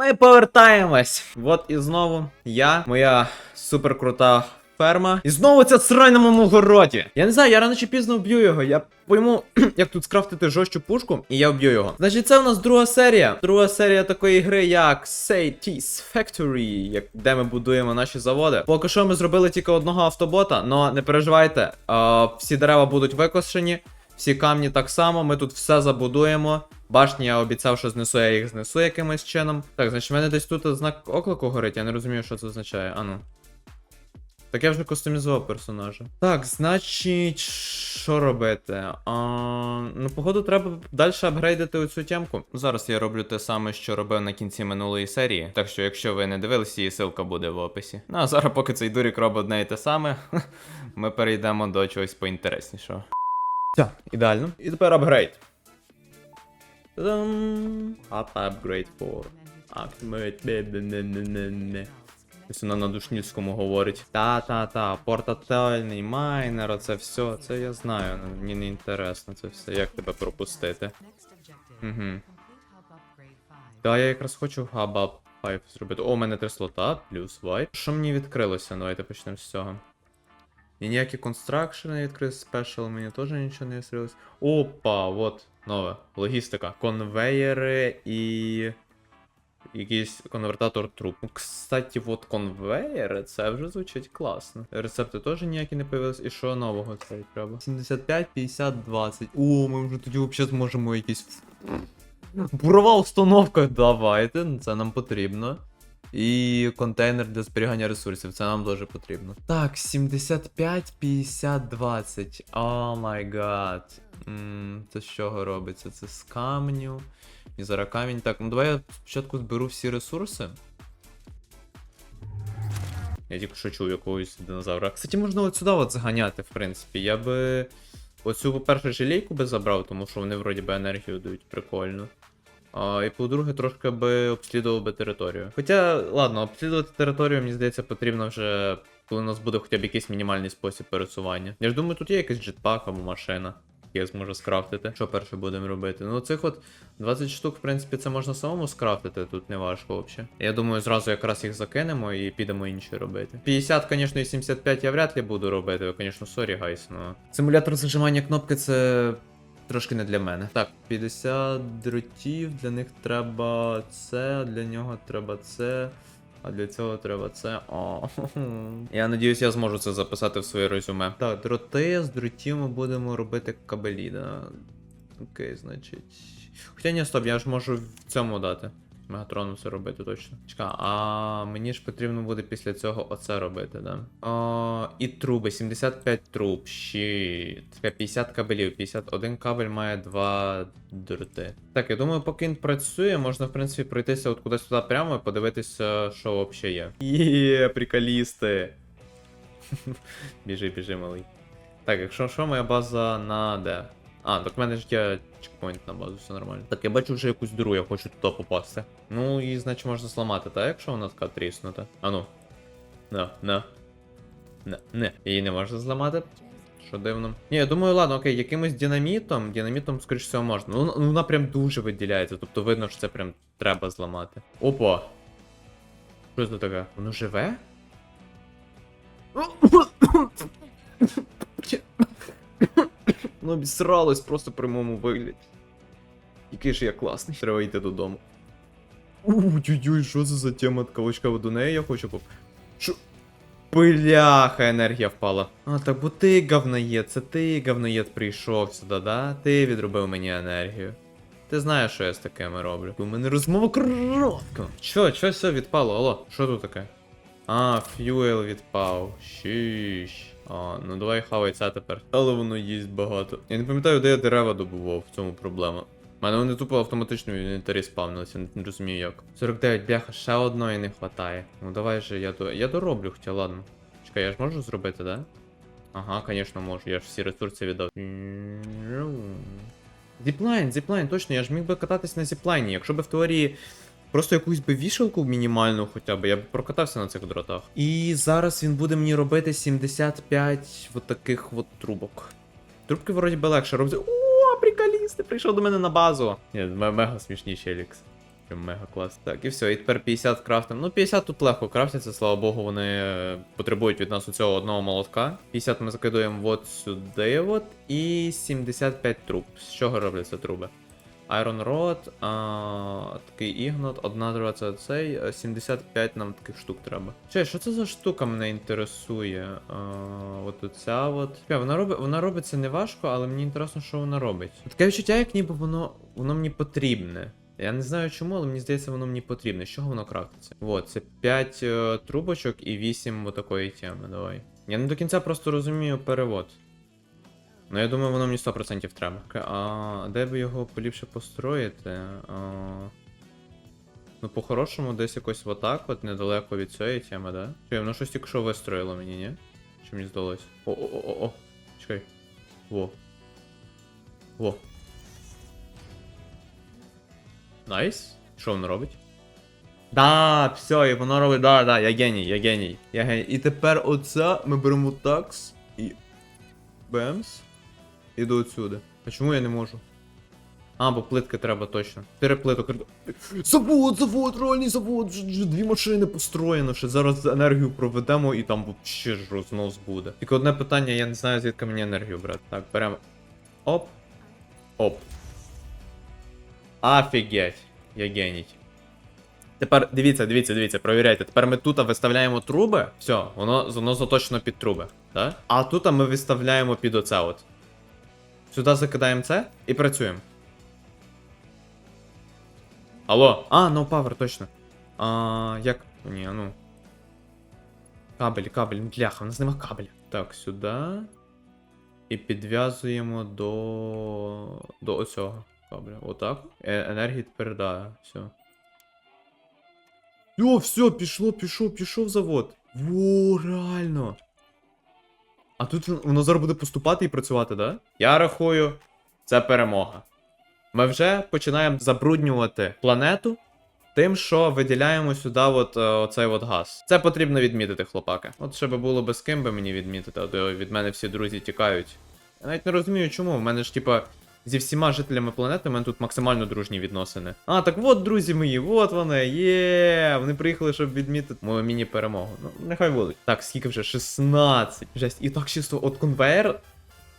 Ми повертаємось. От і знову я, моя суперкрута ферма. І знову ця срань на моєму городі. Я не знаю, я рано чи пізно вб'ю його. Я пойму, як тут скрафтити жорстку пушку, і я вб'ю його. Значить, це у нас друга серія. Друга серія такої гри, як Saytis Factory, як, де ми будуємо наші заводи. Поки що ми зробили тільки одного автобота, але не переживайте, а, всі дерева будуть викошені. Всі камні так само, ми тут все забудуємо. Башні я обіцяв, що знесу, я їх знесу якимось чином. Так, значить, в мене десь тут знак оклику горить, я не розумію, що це означає. Ану. Так я вже кастомізував персонажа. Так, значить, що робити? А, ну, походу, треба далі апгрейдити оцю тямку. Зараз я роблю те саме, що робив на кінці минулої серії. Так що, якщо ви не дивилися, її ссылка буде в описі. Ну а зараз, поки цей дурік робить одне і те саме, ми перейдемо до чогось поінтереснішого. Все, ідеально. І тепер апгрейд. Auto upgrade for Actimate. Ось вона на душніцькому говорить. Та-та-та, портативний майнер, оце все, це я знаю. ну, Мені не інтересно це все. Як тебе пропустити? Угу. Та я якраз хочу хаба 5 зробити. О, у мене три слота, плюс вайп. Що мені відкрилося? Давайте почнемо з цього. І ніякі констракшн не відкрив, спешл мені теж нічого не відкрилось. Опа, от, нове. Логістика. Конвеєри і. Якийсь конвертатор труб. Ну, Кстати, от конвеєри, це вже звучить класно. Рецепти теж ніякі не появились. І що нового це треба? 75, 50, 20. О, ми вже тоді взагалі зможемо якісь. Бурова установка. Давайте, ну, це нам потрібно. І контейнер для зберігання ресурсів, це нам дуже потрібно. Так, 75, 50, 20. О май гад. Це з чого робиться? Це з камню. І зараз камінь. Так, ну давай я спочатку зберу всі ресурси. Я тільки що чув якогось динозавра. Кстати, можна от сюди от заганяти, в принципі. Я би. Оцю, по-перше, желейку би забрав, тому що вони вроді би енергію дають прикольно. А, і по-друге, трошки би обслідував би територію. Хоча, ладно, обслідувати територію, мені здається, потрібно вже, коли у нас буде хоча б якийсь мінімальний спосіб пересування. Я ж думаю, тут є якийсь джетпак або машина, я зможу скрафтити. Що перше будемо робити? Ну, цих от 20 штук, в принципі, це можна самому скрафтити, тут не важко взагалі. Я думаю, зразу якраз їх закинемо і підемо інші робити. 50, звісно, і 75 я вряд ли буду робити, звісно, сорі, гайс, но. Симулятор зажимання кнопки це. Трошки не для мене. Так, 50 дротів, для них треба це, для нього треба це. А для цього треба це. О, Я надіюсь, я зможу це записати в своє резюме. Так, дроти, з дротів ми будемо робити кабелі, да. Окей, значить. Хоча ні, стоп, я ж можу в цьому дати. Мегатрону це робити точно. Чекай, а мені ж потрібно буде після цього оце робити, да? А, і труби, 75 труб, щит. 50 кабелів, 51 кабель має 2 дроти. Так, я думаю, поки він працює, можна, в принципі, пройтися от кудись туди прямо і подивитися, що взагалі є. Є, приколісти. біжи, біжи, малий. Так, якщо що, моя база на де? А, так в мене ж є чекпоінт на базу, все нормально. Так, я бачу вже якусь дыру, я хочу туди попасти. Ну і значить можна зламати, так, якщо вона така тріснута. А ну. На, на. Не, не. Її не можна зламати. Що дивно. Ні, я думаю, ладно, окей, якимось динамітом. Динамітом, скоріш всього, можна. Ну, ну вона прям дуже виділяється, тобто видно, що це прям треба зламати. Опа! Що це таке? Воно живе? Ну, обісралось просто в прямому вигляді. Який ж я класний. Треба йти додому. Ой-ой-ой, що це за тема кавочка до неї я хочу поп. Що? Бляха, енергія впала. А, так бо ти говноєд, це ти говноєд прийшов сюди, да? Ти відробив мені енергію. Ти знаєш, що я з такими роблю. У мене розмова коротка. Що, що все відпало? Алло, що тут таке? А, ф'юел відпав. Щіш. А, ну давай хавай це тепер. Але воно їсть багато. Я не пам'ятаю, де я дерева добував, в цьому проблема. У мене вони тупо автоматично в інвентарі спавнилися, не, розумію як. 49, бляха, ще одної не хватає. Ну давай же я до. Я дороблю, хоча ладно. Чекай, я ж можу зробити, да? Ага, звісно, можу, я ж всі ресурси віддав. Зіплайн, зіплайн, точно, я ж міг би кататись на зіплайні. Якщо б в теорії Просто якусь би вішалку мінімальну хоча б, я б прокатався на цих дротах. І зараз він буде мені робити 75 от таких от трубок. Трубки вроді би легше робити. О, приколісти, прийшов до мене на базу. Ні, мега смішні челікс. Прям мега клас. Так, і все, і тепер 50 крафтим. Ну, 50 тут легко крафтяться, слава Богу, вони е, потребують від нас у цього одного молотка. 50 ми закидуємо от сюди, от, і 75 труб. З чого робляться труби? Iron Rod, а, такий ігнот, одна друга це цей, е, 75 нам таких штук треба. Че, що це за штука мене інтересує? А, от оця от. Чекай, вона, робить, вона робиться не важко, але мені інтересно, що вона робить. Таке відчуття, як ніби воно, воно мені потрібне. Я не знаю чому, але мені здається, воно мені потрібне. З чого воно крафтиться? Вот, це 5 е, трубочок і 8 отакої теми. Давай. Я не до кінця просто розумію перевод. Ну, я думаю, воно мені 100% треба. А де би його поліпше построїти? А... Ну, по-хорошому, десь якось отак, от недалеко від цієї теми, да? Чи воно щось тільки що вистроїло мені, ні? Чи мені здалось? О-о-о-о. Чекай. Во. Во. Найс. Що воно робить? Да, все, і воно робить, да, да, я геній, я геній. Я геній. І тепер оце ми беремо такс і. Бемс. Іду отсюди. А чому я не можу? А, бо плитки треба точно. Чотири плиток. Завод, завод, реальний завод, вже, вже дві машини построєно, ще зараз енергію проведемо і там ще ж рознос буде. Тільки одне питання, я не знаю, звідки мені енергію брати. Так, беремо. Оп. Оп. Офігеть. Я геній. Тепер дивіться, дивіться, дивіться, провіряйте. Тепер ми тут виставляємо труби. Все, воно, воно заточено під труби. Так? А тут ми виставляємо під оце от. Сюди закидаємо це і працюємо. Алло. А, no power, точно. А, як. Ні, ну. Кабель, кабель, бляха, у нас нема кабеля. Так, сюди. І підв'язуємо до. до оцього кабеля. Отак. Е енергії да, все. О, все, пішло, пішов, пішов завод. Во, реально. А тут воно зараз буде поступати і працювати, да? Я рахую, це перемога. Ми вже починаємо забруднювати планету тим, що виділяємо сюди от, е, оцей от газ. Це потрібно відмітити, хлопаки. От ще би було би з ким би мені відмітити, а від мене всі друзі тікають. Я навіть не розумію, чому. В мене ж, типа, зі всіма жителями планети в мене тут максимально дружні відносини. А, так от, друзі мої, от вони, є. Вони приїхали, щоб відмітити мою міні-перемогу. Ну, нехай будуть. Так, скільки вже? 16. Жесть. І так чисто от конвейер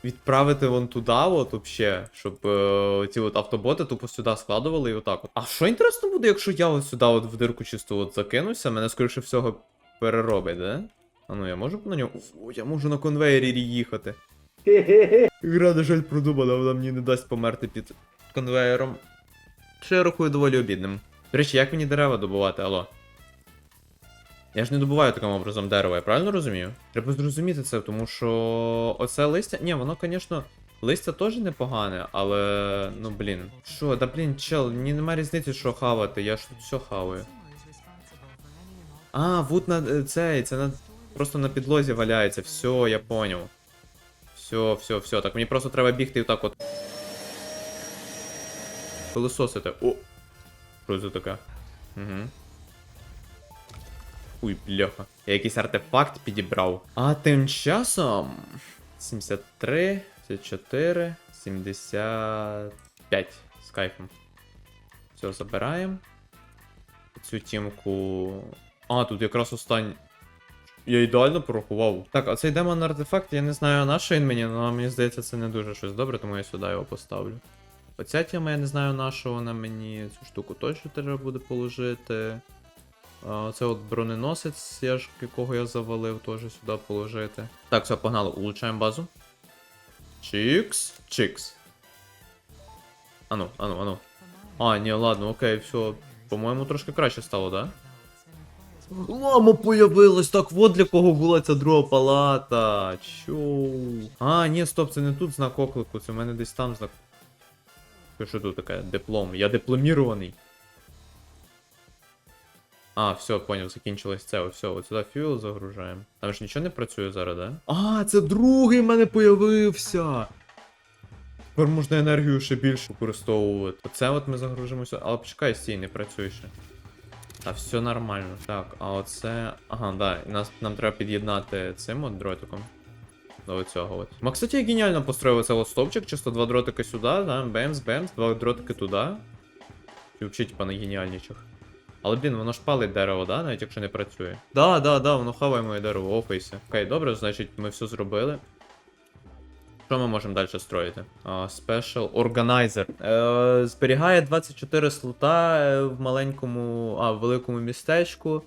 відправити вон туди, от вообще, щоб е, ці от автоботи тупо сюди складували і отак от. А що інтересно буде, якщо я от сюди от в дирку чисто от закинуся, мене скоріше всього переробить, да? А ну я можу на ньому. О, я можу на конвейері їхати. Гра, на жаль, продумана, вона мені не дасть померти під конвеєром. Що я рахую доволі обідним. До речі, як мені дерева добувати, алло? Я ж не добуваю таким образом дерева, я правильно розумію? Треба зрозуміти це, тому що оце листя. Ні, воно, звісно, листя теж непогане, але. ну блін. Що, да блін, чел, мені немає різниці, що хавати, я ж тут все хаваю. А, вуд на е, цей, це на. Просто на підлозі валяється. Все, я поняв. Все, все, все. Так мені просто треба бігти і так от. Пилососити. О! Що це таке? Угу. Уй, бляха. Я якийсь артефакт підібрав. А тим часом. 73, 74, 75 з кайфом. Все, забираємо. Цю тімку. А, тут якраз останній. Я ідеально порахував. Так, а цей демон артефакт, я не знаю на він мені, але мені здається, це не дуже щось добре, тому я сюди його поставлю. Оця тема, я не знаю на вона мені. Цю штуку точно треба буде положити. Це от броненосець, я ж, якого я завалив, теж сюди положити. Так, все, погнали, улучшаємо базу. Чікс, чікс. Ану, ану, ану. А, ні, ладно, окей, все. По-моєму, трошки краще стало, да? Лама появилась, так от для кого була ця друга палата. Чо? А, ні, стоп, це не тут знак оклику, це в мене десь там знак. Що тут таке? Диплом. Я дипломірований. А, все, поняв, закінчилось це. Все, от сюди фюел загружаємо. Там ж нічого не працює зараз, да? А, це другий в мене появився. Тепер можна енергію ще більше використовувати. Оце от ми загружимося. Але почекай, стій, не працює ще. А все нормально. Так, а оце. Ага, да, і нас, нам треба під'єднати цим от дротиком. До цього от. Ма, кстати, геніально построїв от стовпчик, чисто два дротики сюди, да, бемс, бемс, два дротики туди. І взагалі, типа, найгеніальніших. Але, блін, воно ж палить дерево, да? Навіть якщо не працює. Да, да, да, воно хаває моє дерево, офейся. Окей, добре, значить, ми все зробили. Що ми можемо далі строїти? Special Organizer. Е, зберігає 24 слота е, в маленькому, а, в великому містечку.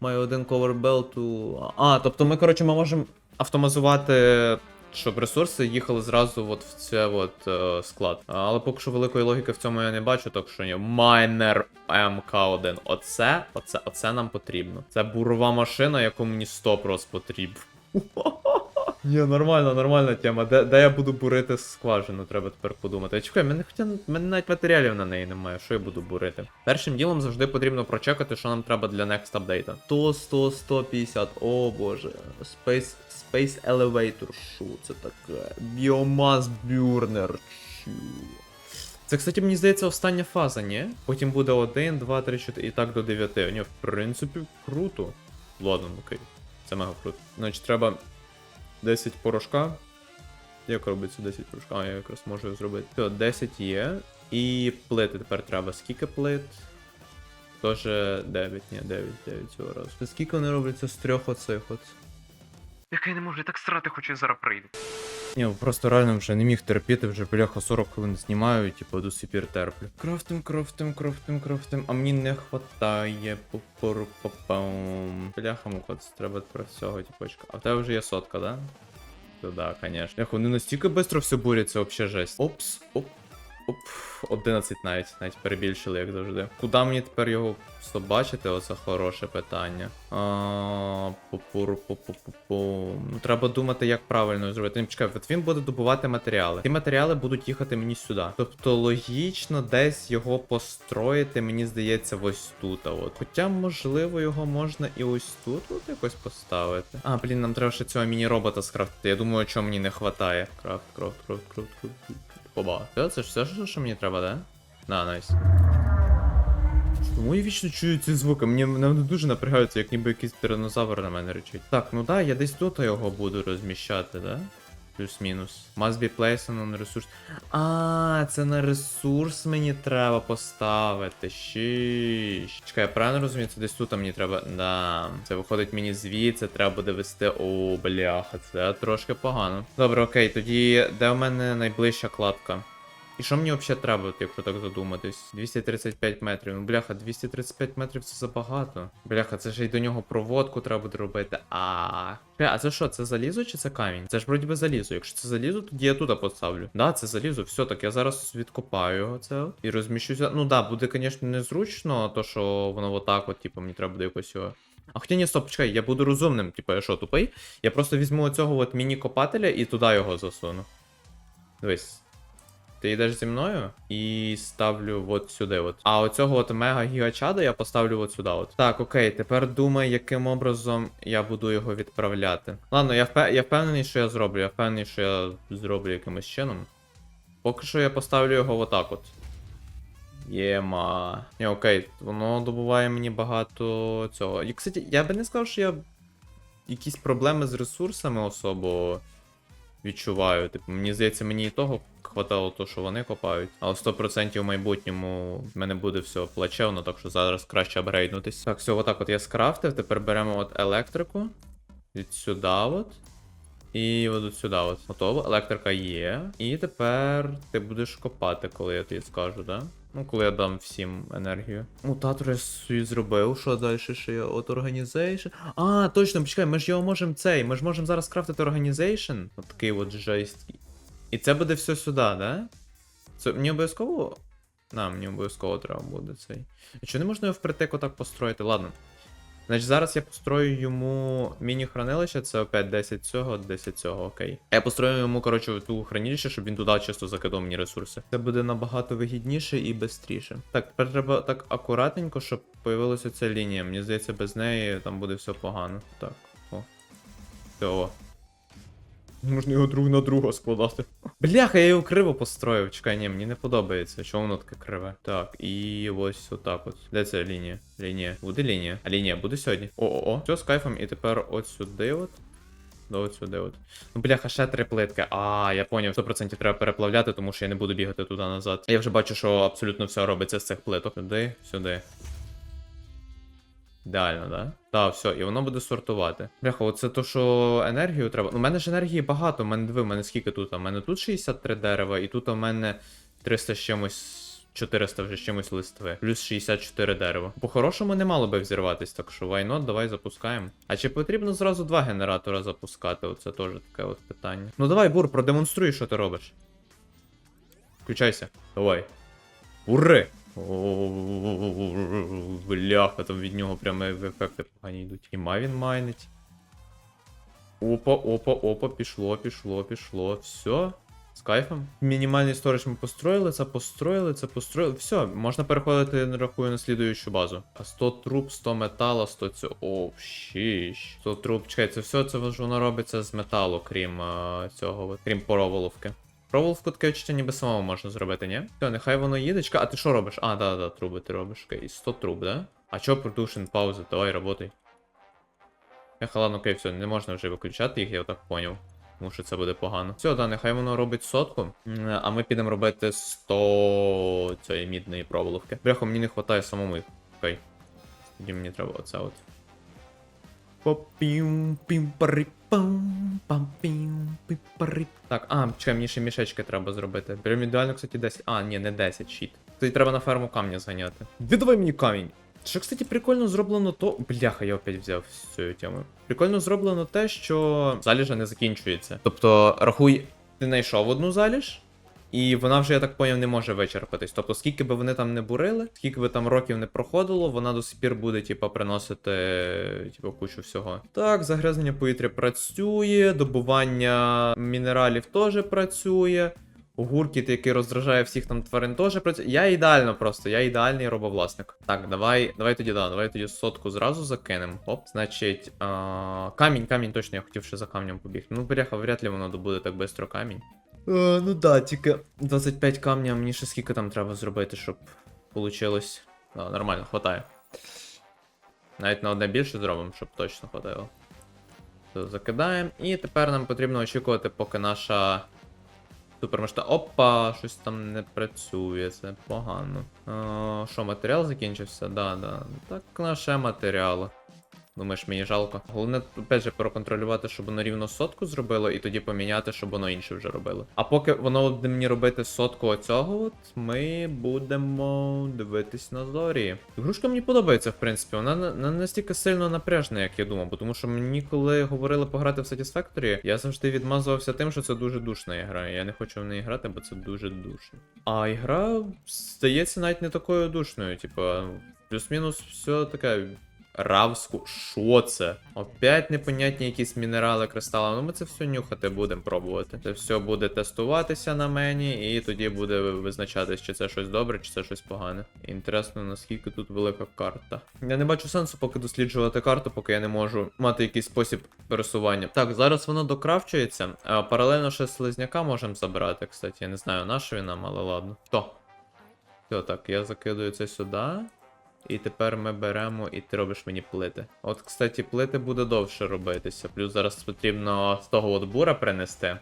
Має один ковербелту. А, тобто ми, коротше, ми можемо автоматизувати, щоб ресурси їхали зразу от в це от е, склад. Але поки що великої логіки в цьому я не бачу, так що ні. Майнер МК1. Оце, оце, оце нам потрібно. Це бурова машина, яку мені 100 просто потрібно. Ні, нормально, нормальна тема. Де, де я буду бурити скважину, треба тепер подумати. А чекай, мене хоча мене навіть матеріалів на неї немає, що я буду бурити. Першим ділом завжди потрібно прочекати, що нам треба для next апдейта. 100, 100, 150, о боже. Space, Space Elevator, що це таке? Biomass. Чу. Це, кстати, мені здається, остання фаза, ні? Потім буде 1, 2, 3, 4 і так до 9. Ні, в принципі, круто. Ладно, окей. Це мега круто. Значить, треба 10 порошка. Як робиться 10 порошка? А, я якраз можу зробити. Все, 10 є. І плити тепер треба. Скільки плит? Тоже 9, ні, 9, 9 цього разу. Скільки вони робляться з трьох оцих от? Як я не можу, я так срати хочу, я зараз прийду. Ні, просто реально вже не міг терпіти, вже бляха 40 хвилин знімаю, типу до сіпір терплю. Крафтим, крафтим, крафтим, крафтим, а мені не хватає. Пупору папам. Бляха муха, це треба про всього, типочка. А в тебе вже є сотка, да? Да, конечно. Эх, вони настільки швидко все буряться, вообще жесть. Опс, оп. Оп, 11 навіть, навіть перебільшили, як завжди. Куди мені тепер його собачити? Оце хороше питання. А. Ну, треба думати, як правильно зробити. Ну, чекай, от він буде добувати матеріали. Ті матеріали будуть їхати мені сюди. Тобто логічно десь його построїти, мені здається, ось тут. От. Хоча, можливо, його можна і ось тут от якось поставити. А, блін, нам треба ще цього міні-робота скрафтити. Я думаю, чого мені не хватає. Крафт, крафт, крафт, крафт, крафт. Оба. Це ж все, що, мені треба, да? На, найс. Чому я вічно чую ці звуки? Мені вони дуже напрягаються, як ніби якийсь тиранозавр на мене речить. Так, ну да, я десь тут його буду розміщати, да? Плюс-мінус. Must be placed on resource. А, це на ресурс мені треба поставити. Шіш. Чекай, я правильно розумію, це десь тут мені треба. Да. Це виходить мені звідси, треба буде вести. О, бляха, це трошки погано. Добре, окей, тоді де у мене найближча кладка? І що мені взагалі треба, якщо так задуматись? 235 метрів. Ну, бляха, 235 метрів це забагато. Бляха, це ж й до нього проводку треба буде робити. А. А це що, це залізо чи це камінь? Це ж вроді би залізо. Якщо це залізо, тоді я туди поставлю. Да, це залізо. Все, так я зараз відкопаю його це і розміщуся. Ну да, буде, звісно, незручно, то що воно отак, от, типу, мені треба буде якось його. А хоча ні, стоп, чекай, я буду розумним, типу, я що, тупий? Я просто візьму оцього от міні-копателя і туди його засуну. Дивись. Ти йдеш зі мною і ставлю от сюди. от. А оцього от мега гігачада я поставлю от сюди. от. Так, окей, тепер думай, яким образом я буду його відправляти. Ладно, я, впе- я впевнений, що я зроблю. Я впевнений, що я зроблю якимось чином. Поки що я поставлю його отак от. Єма. Ні, окей, воно добуває мені багато цього. І, кстати, я би не сказав, що я якісь проблеми з ресурсами особо відчуваю. Типу, мені здається, мені і того хватало, то, що вони копають. Але 100% в майбутньому в мене буде все плачевно, так що зараз краще апгрейднутись. Так, все, отак от я скрафтив. Тепер беремо от електрику. Від сюди от. І от сюди от. Готово. Електрика є. І тепер ти будеш копати, коли я тобі скажу, да? Ну, коли я дам всім енергію. Мутатор я собі зробив, що далі ще є? От Organization. А, точно, почекай, ми ж його можемо цей. Ми ж можемо зараз крафтити Organization. От такий от жесть. І це буде все сюди, да? Це мені обов'язково. На, мені обов'язково треба буде цей. А чого не можна його впритик отак построїти? Ладно. Значить, зараз я построю йому міні-хранилище, це опять 10 цього, 10 цього, окей. Я построю йому, коротше, ту хранилище, щоб він туди чисто закидав мені ресурси. Це буде набагато вигідніше і швидше. Так, тепер треба так акуратненько, щоб появилася ця лінія. Мені здається, без неї там буде все погано. Так, о. Все, о. Можна його друг на друга складати. Бляха, я його криво построїв. Чекай, ні, мені не подобається. Чому воно таке криве? Так, і ось отак от. Де ця лінія? Лінія. Буде лінія. А лінія буде сьогодні. О-о-о. Все з кайфом, і тепер от сюди от. до от сюди от. Ну, бляха, ще три плитки. А, я поняв, 100% треба переплавляти, тому що я не буду бігати туди назад. Я вже бачу, що абсолютно все робиться з цих плиток. Сюди, сюди. Ідеально, да? Так, все, і воно буде сортувати. Бляха, оце то, що енергію треба. Ну, у мене ж енергії багато, у мене диви, у мене скільки тут? У мене тут 63 дерева, і тут у мене 300 з чимось. 400 вже з чимось листви, плюс 64 дерева. По-хорошому не мало би взірватись, так що not, давай запускаємо. А чи потрібно зразу два генератора запускати? Оце теж таке от питання. Ну давай, бур, продемонструй, що ти робиш. Включайся. Давай. Ури! Бляха, там від нього прямо ефекти погані йдуть. І він майнить. Опа, опа, опа, пішло, пішло, пішло. Все. З кайфом. Мінімальний сторож ми построїли, це построїли, це построїли. Все, можна переходити, рахую, на слідуючу базу. А 100 труб, 100 метала, 100 цього. О, щіщ. 100 труб. Чекай, це все це воно робиться з металу, крім цього, крім Проволоку таке відчуття ніби самому можна зробити, ні? Все, нехай воно їде. А ти що робиш? А, да, да, труби ти робиш. Окей, 100 труб, да? А чо продушен пауза? Давай, работай. Еха, ладно, окей, все, не можна вже виключати їх, я так поняв. Тому що це буде погано. Все, да, нехай воно робить сотку. А ми підемо робити 100 цієї мідної проволоки. Бляха, мені не вистачає самому їх. Окей. Тоді мені треба оце от. Попім, пім, парі, пам, пам, пім, пім. Так, а, мішечки треба зробити. Прям ідеально, кстати, 10. А, ні, не 10, щит. Тоді треба на ферму камня зганяти. Віддавай мені камінь. Що, кстати, прикольно зроблено то. Бляха, я опять взяв цю тему. Прикольно зроблено те, що заліжа не закінчується. Тобто, рахуй, ти знайшов одну заліж, і вона вже, я так поняв, не може вичерпатись. Тобто, скільки би вони там не бурили, скільки би там років не проходило, вона до сих пір буде, типа, приносити типа, кучу всього. Так, загрязнення повітря працює, добування мінералів теж працює. Гуркіт, який роздражає всіх там тварин, теж працює. Я ідеально просто, я ідеальний робовласник. Так, давай, давай тоді, да, давай тоді сотку зразу закинемо. Оп, значить, а, камінь, камінь точно я хотів ще за камнем побігти. Ну, бляха, вряд ли воно добуде так швидко камінь. Е, ну да, тільки 25 камня, мені ще скільки там треба зробити, щоб получилось. Да, нормально, хватає. Навіть на одне більше зробимо, щоб точно хватило. Все, закидаємо. І тепер нам потрібно очікувати, поки наша супермашта. Опа, щось там не працює, це погано. О, що, матеріал закінчився? Да, да. Так, наше матеріал. Думаєш, мені жалко. Головне, опять же, проконтролювати, щоб воно рівно сотку зробило, і тоді поміняти, щоб воно інше вже робило. А поки воно буде мені робити сотку оцього, от ми будемо дивитись на зорі. Ігрушка мені подобається, в принципі. Вона не, настільки сильно напряжна, як я думав. Бо тому що мені, коли говорили пограти в Satisfactory, я завжди відмазувався тим, що це дуже душна ігра. Я не хочу в неї грати, бо це дуже душно. А ігра здається навіть не такою душною, типа, плюс-мінус все таке. Равску, що це? Опять непонятні якісь мінерали, кристали. Ну ми це все нюхати будемо пробувати. Це все буде тестуватися на мені, і тоді буде визначатись, чи це щось добре, чи це щось погане. Інтересно, наскільки тут велика карта. Я не бачу сенсу поки досліджувати карту, поки я не можу мати якийсь спосіб пересування. Так, зараз воно докрафчується. А паралельно ще слизняка можемо забирати, кстати. Я не знаю, на він нам, але ладно. Хто? Все, так, я закидаю це сюди. І тепер ми беремо і ти робиш мені плити. От, кстати, плити буде довше робитися. Плюс зараз потрібно з того от бура принести.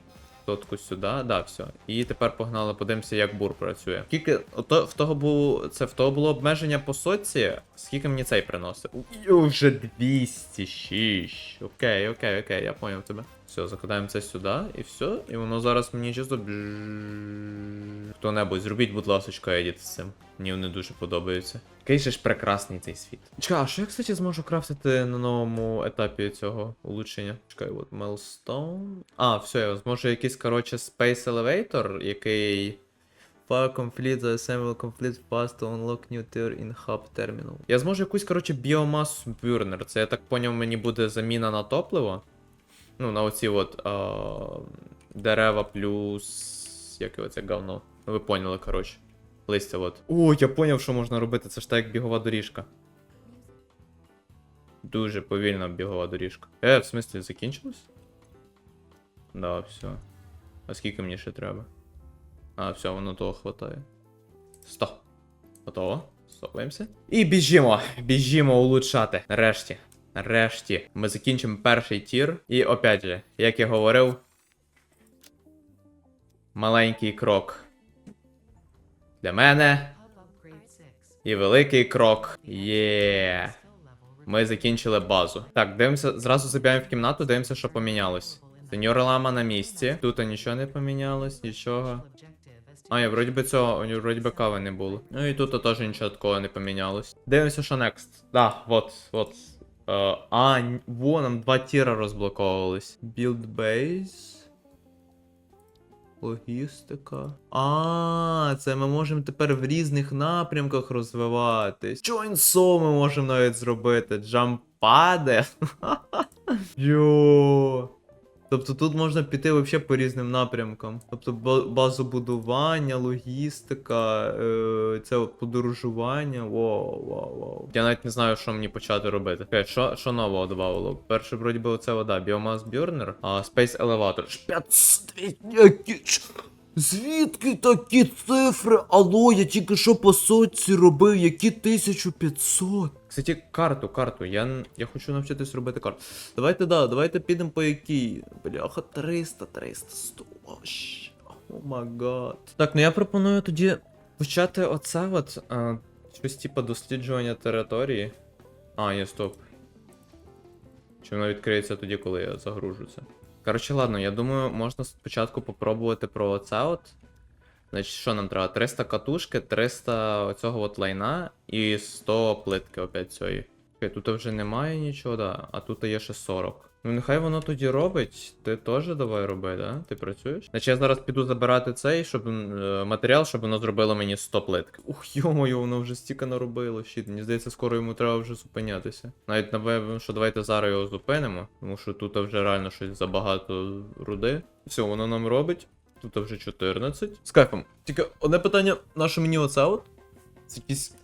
Сотку сюди, да, все. І тепер погнали, подивимося, як бур працює. Скільки ото, в того було. Це в того було обмеження по сотці. Скільки мені цей приносить? У, вже 206. Окей, окей, окей, я поняв тебе. Все, закладаємо це сюди, і все. І воно зараз мені чисто. Хто-небудь, зробіть, будь ласка, едіт з цим. Мені вони дуже подобаються. Який же ж прекрасний цей світ. Чекай, а що я, кстати, зможу крафтити на новому етапі цього улучшення? Чекай, от Milestone. А, все, я зможу якийсь, коротше, Space Elevator, який. Fire complete, the assembly complete fast to unlock new tier in hub terminal. Я зможу якусь, коротше, біомасу бурнер. Це я так поняв, мені буде заміна на топливо. Ну, на оці от а, дерева плюс. Як його це говно? Ну, ви поняли, коротше. Листя от. О, я поняв, що можна робити. Це ж так як бігова доріжка. Дуже повільна бігова доріжка. Е, в смислі, закінчилось? Да, все. А скільки мені ще треба? А, все, воно того хватає. Сто. Готово. Стопаємося. І біжімо. Біжімо улучшати. Нарешті. Нарешті ми закінчимо перший тір. І опять же, як я говорив, маленький крок для мене і великий крок. Є. Ми закінчили базу. Так, дивимося, зразу забігаємо в кімнату, дивимося, що помінялось. Сеньор Лама на місці. Тут нічого не помінялось, нічого. А, я вроді би цього, вроді би кави не було. Ну і тут теж нічого такого не помінялось. Дивимося, що next. Да, вот, вот. Е, а, во, нам два тіра розблоковувались. Build base. Логістика. А, це ми можемо тепер в різних напрямках розвиватись. Чойнсо ми можемо навіть зробити. Джампаде. Йо. Тобто тут можна піти вообще по різним напрямкам. Тобто базобудування, логістика, е, це от подорожування. Вау, вау, вау. Я навіть не знаю, що мені почати робити. Окей, що, що нового додавало? Перше, вроді би, оце вода, біомас бюрнер, а Space Elevator. 500, які Звідки такі цифри? Алло, я тільки що по сотці робив, які 1500. Кстати, карту, карту. Я, я хочу навчитись робити карту. Давайте, да, давайте підемо по якій. Бляха, 300, 300, 100. Ощ. О май гад. Так, ну я пропоную тоді почати оце от. А, щось типу досліджування території. А, ні, стоп. Чи воно відкриється тоді, коли я загружу це? Коротше, ладно, я думаю, можна спочатку попробувати про оце от. Значить, що нам треба? 300 катушки, 300 оцього от лайна і 100 плитки опять цієї. Окей, тут вже немає нічого, да, а тут є ще 40. Ну нехай воно тоді робить. Ти теж давай роби, да? Ти працюєш? Значить я зараз піду забирати цей, щоб е, матеріал, щоб воно зробило мені 100 плиток. Ух, йо-моє, воно вже стільки наробило. Щит, мені здається, скоро йому треба вже зупинятися. Навіть напевно, що давайте зараз його зупинимо, тому що тут вже реально щось забагато руди. Все, воно нам робить. Тут вже 14. З кайфом. Тільки одне питання, на що мені оце от? Це якийсь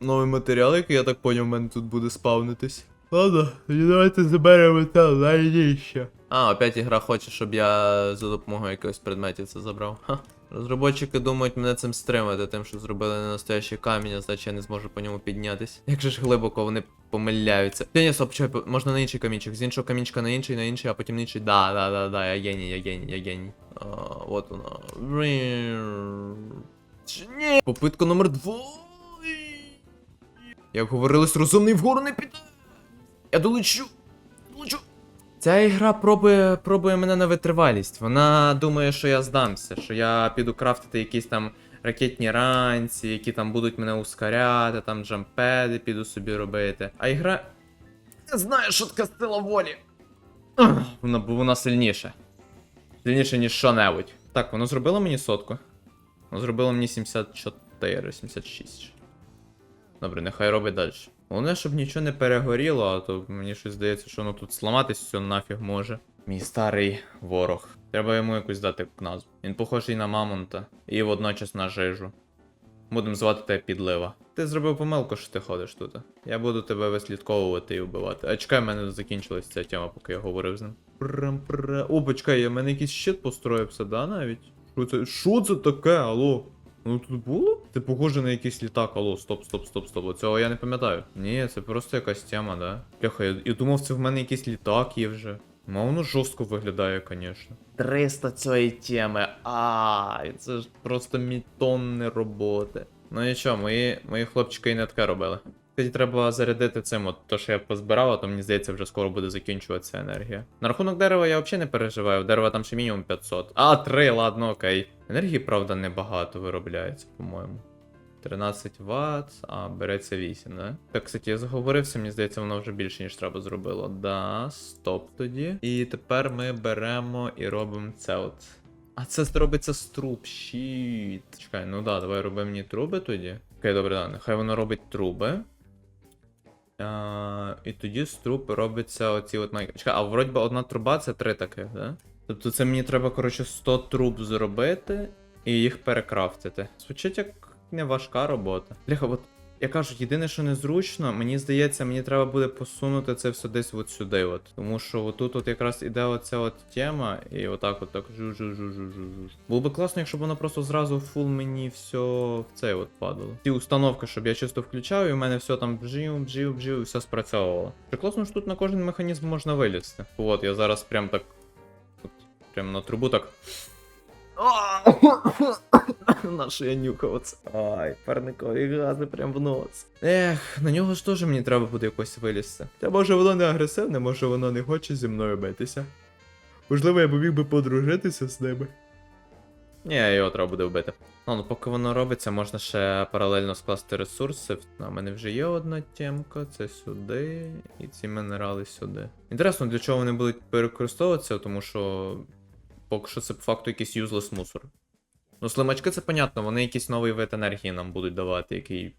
новий матеріал, який, я так поняв, в мене тут буде спавнитись. Ладно, давайте заберемо це найніще. А, опять ігра хоче, щоб я за допомогою якогось предметів це забрав. Ха. Розробочики думають мене цим стримати, тим, що зробили не настоящий камінь, а значить я не зможу по ньому піднятись. Як же ж глибоко вони помиляються. Ні, стоп, чекай, можна на інший камінчик. З іншого камінчика на інший, на інший, а потім на інший. Да, да, да, да, я геній, я геній, я геній. А, от воно. Ні? Попитка номер два. Як говорилось, розумний вгору не піде. Я. Долечу. Ця ігра пробує, пробує мене на витривалість. Вона думає, що я здамся, що я піду крафтити якісь там ракетні ранці, які там будуть мене ускоряти, там джампеди піду собі робити. А ігра не знає, що таке сила волі. Вона, бо вона сильніша. Сильніше, ніж що-небудь. Так, воно зробило мені сотку. Воно зробило мені 74, 76. Добре, нехай робить далі. Головне, щоб нічого не перегоріло, а то мені щось здається, що воно тут сламатись все нафіг може. Мій старий ворог. Треба йому якусь дати назву. Він похожий на мамонта і водночас на жижу. Будемо звати тебе підлива. Ти зробив помилку, що ти ходиш тут. Я буду тебе вислідковувати і вбивати. А чекай, в мене закінчилась ця тема, поки я говорив з ним. Прам-пра. О, почекай, у мене якийсь щит построївся, да, навіть? Що це? Що це таке? Алло? Ну тут було? Ти похоже на якийсь літак, алло, стоп, стоп, стоп, стоп. Цього я не пам'ятаю. Ні, це просто якась тема, да? Бляха, я, я думав, це в мене якийсь літак є вже. Ну, воно жорстко виглядає, звісно. 300 цієї теми. А, це ж просто мітонни роботи. Ну нічого, мої, мої хлопчики і не таке робили. Тоді треба зарядити цим, от то, що я позбирав, а то мені здається, вже скоро буде закінчуватися енергія. На рахунок дерева я взагалі не переживаю, дерева там ще мінімум 500. А, 3, ладно, окей. Енергії, правда, небагато виробляється, по-моєму. 13 Вт, а береться 8, да? Так, кстати, я заговорився, мені здається, воно вже більше, ніж треба зробило. Да, стоп тоді. І тепер ми беремо і робимо це от. А це робиться з труб. Щіт. Чекай, ну да, давай робимо мені труби тоді. Окей, добре, да, нехай воно робить труби. А, і тоді з труб робиться оці от. Чекай, а вроді би одна труба це три таких, да? Тобто це мені треба, коротше, 100 труб зробити і їх перекрафтити. Звучить як не важка робота. Бляха, от Я кажу, єдине, що незручно, мені здається, мені треба буде посунути це все десь от сюди. От. Тому що отут от якраз іде оця от тема, і отак от так жу жу жу жу жу жу Було би класно, якщо б воно просто зразу фул мені все в цей от падало. Ті установки, щоб я чисто включав, і в мене все там бжив, бжив, бжив, і все спрацьовувало. Ще класно, що тут на кожен механізм можна вилізти. От, я зараз прям так. От, прям на трубу так. На що я нюхав оце. Ай, парникові гази прям в нос. Ех, на нього ж теж мені треба буде якось вилізти. Та може воно не агресивне, може воно не хоче зі мною битися. Можливо, я б міг би подружитися з ними. Ні, його треба буде вбити. Ну, ну поки воно робиться, можна ще паралельно скласти ресурси. У мене вже є одна темка, це сюди, і ці мінерали сюди. Інтересно, для чого вони будуть перекористовуватися, тому що поки що це по факту якийсь юзлес мусор. Ну, слимачки це понятно, вони якийсь новий вид енергії нам будуть давати, який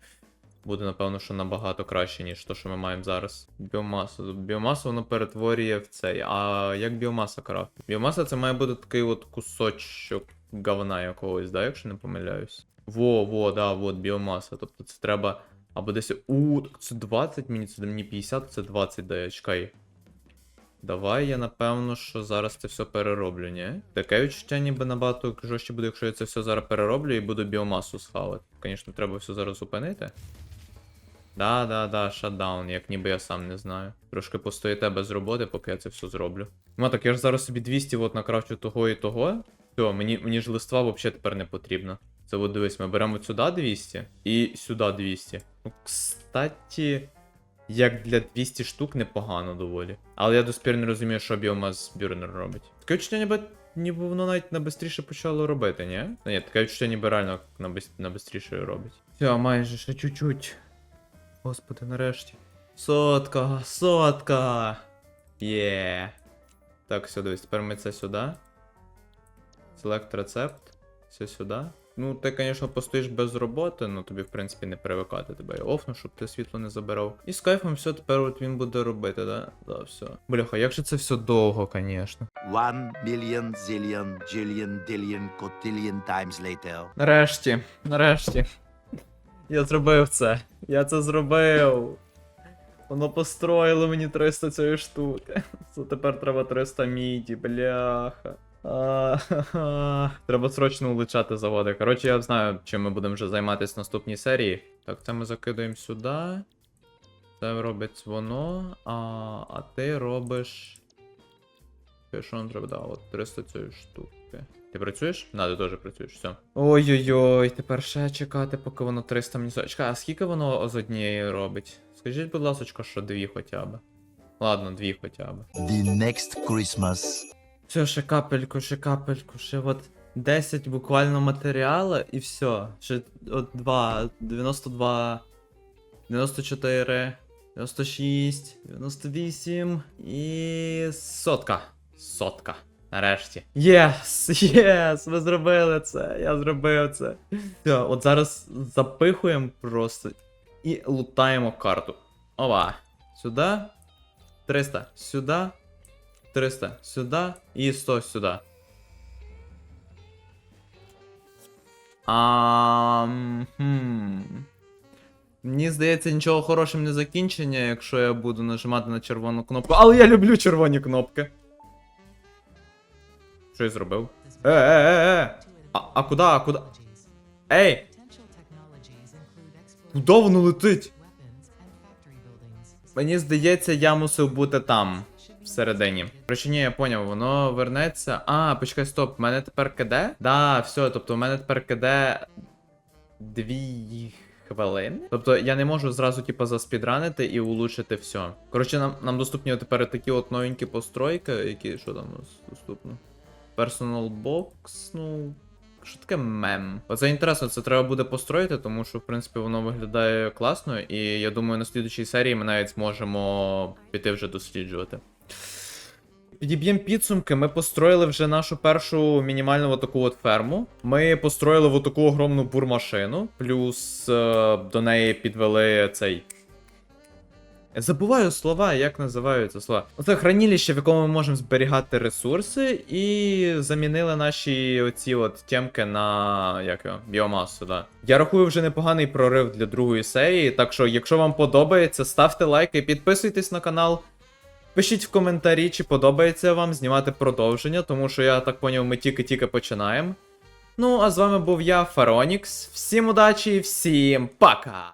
буде, напевно, що набагато краще, ніж то, що ми маємо зараз. Біомасу. Біомасу воно перетворює в цей. А як біомаса крафт? Біомаса це має бути такий от кусочок говна якогось, да, якщо не помиляюсь. Во, во, да, от біомаса. Тобто це треба. Або десь. У, це 20 мені, це мені 50, це 20 дає, чекай. Давай я напевно, що зараз це все перероблю, ні? Таке відчуття ніби набагато жорстче буде, якщо я це все зараз перероблю і буду біомасу схавати. Звісно, треба все зараз зупинити. Да, да, да, шатдаун, як ніби я сам не знаю. Трошки постоїте без роботи, поки я це все зроблю. Ну так я ж зараз собі 200 от накрафчу того і того. Все, мені, мені ж листва взагалі тепер не потрібно. Це от дивись, ми беремо сюди 200 і сюди 200. Ну, кстати, як для 200 штук непогано доволі. Але я до спір не розумію, що біомас бюрнер робить. Таке відчуття, ніби, ніби воно навіть набистріше почало робити, ні? Та ні, таке відчуття ніби реально на, бис... робить. Все, майже ще чуть-чуть. Господи, нарешті. Сотка, сотка. Є. Так, все, дивись, тепер ми це сюди. Select рецепт. Все сюди. Ну, ти, звісно, постоїш без роботи, ну тобі, в принципі, не привикати тебе. Я офну, щоб ти світло не забирав. І з кайфом все тепер от він буде робити, да? Да, все. Бляха, як же це все довго, звісно. One million zillion jillion dillion cotillion times later. Нарешті, нарешті. Я зробив це. Я це зробив. Воно построїло мені 300 цієї штуки. Це тепер треба 300 міді, бляха. Треба срочно улучшати заводи. Коротше, я знаю, чим ми будемо вже займатися в наступній серії. Так, це ми закидуємо сюди. Це робить воно, а, а ти робиш. Що нам треба? Да, от 300 цієї штуки. Ти працюєш? Да, ти теж працюєш, все. Ой-ой-ой, тепер ще чекати, поки воно 300 мені. Чекай, а скільки воно з однієї робить? Скажіть, будь ласка, що дві хоча б. Ладно, дві хоча б. The next Christmas. Все, ще капельку, ще капельку, ще от 10 буквально матеріалу і все. Ще от 2, 92, 94, 96, 98 і сотка. Сотка. Нарешті. Єс! Єс! Ми зробили це! Я зробив це. Все, от зараз запихуємо просто і лутаємо карту. Ова. Сюди. 300. Сюди. 300 сюди і 100 сюди. Ам, хм. Мені здається, нічого хорошим не закінчення, якщо я буду нажимати на червону кнопку. Але я люблю червоні кнопки. Що я зробив? Е, е, е, е. А, а куди, а куди? Ей! Куди воно летить? Мені здається, я мусив бути там. Всередині. Короче, ні, я поняв, воно вернеться. А, почекай, стоп, в мене тепер КД? Да, все, тобто в мене тепер КД. Дві хвилини. Тобто я не можу зразу, типу, заспідранити і улучшити все. Коротше, нам, нам доступні тепер такі от новенькі постройки, які що там у нас доступно? Personal Box, ну. Що таке мем? Оце інтересно, це треба буде построїти, тому що, в принципі, воно виглядає класно, і я думаю, на слідчій серії ми навіть зможемо піти вже досліджувати. Підіб'ємо підсумки, ми построїли вже нашу першу мінімальну от таку от ферму. Ми построїли таку огромну бурмашину, плюс е, до неї підвели цей. Забуваю слова, як називаються слова. Оце хранилище, в якому ми можемо зберігати ресурси, і замінили наші оці от темки на як його, біомасу. Да. Я рахую вже непоганий прорив для другої серії. Так що, якщо вам подобається, ставте лайки, підписуйтесь на канал. Пишіть в коментарі, чи подобається вам знімати продовження, тому що я так поняв, ми тільки-тільки починаємо. Ну, а з вами був я, Фаронікс. Всім удачі, всім пока!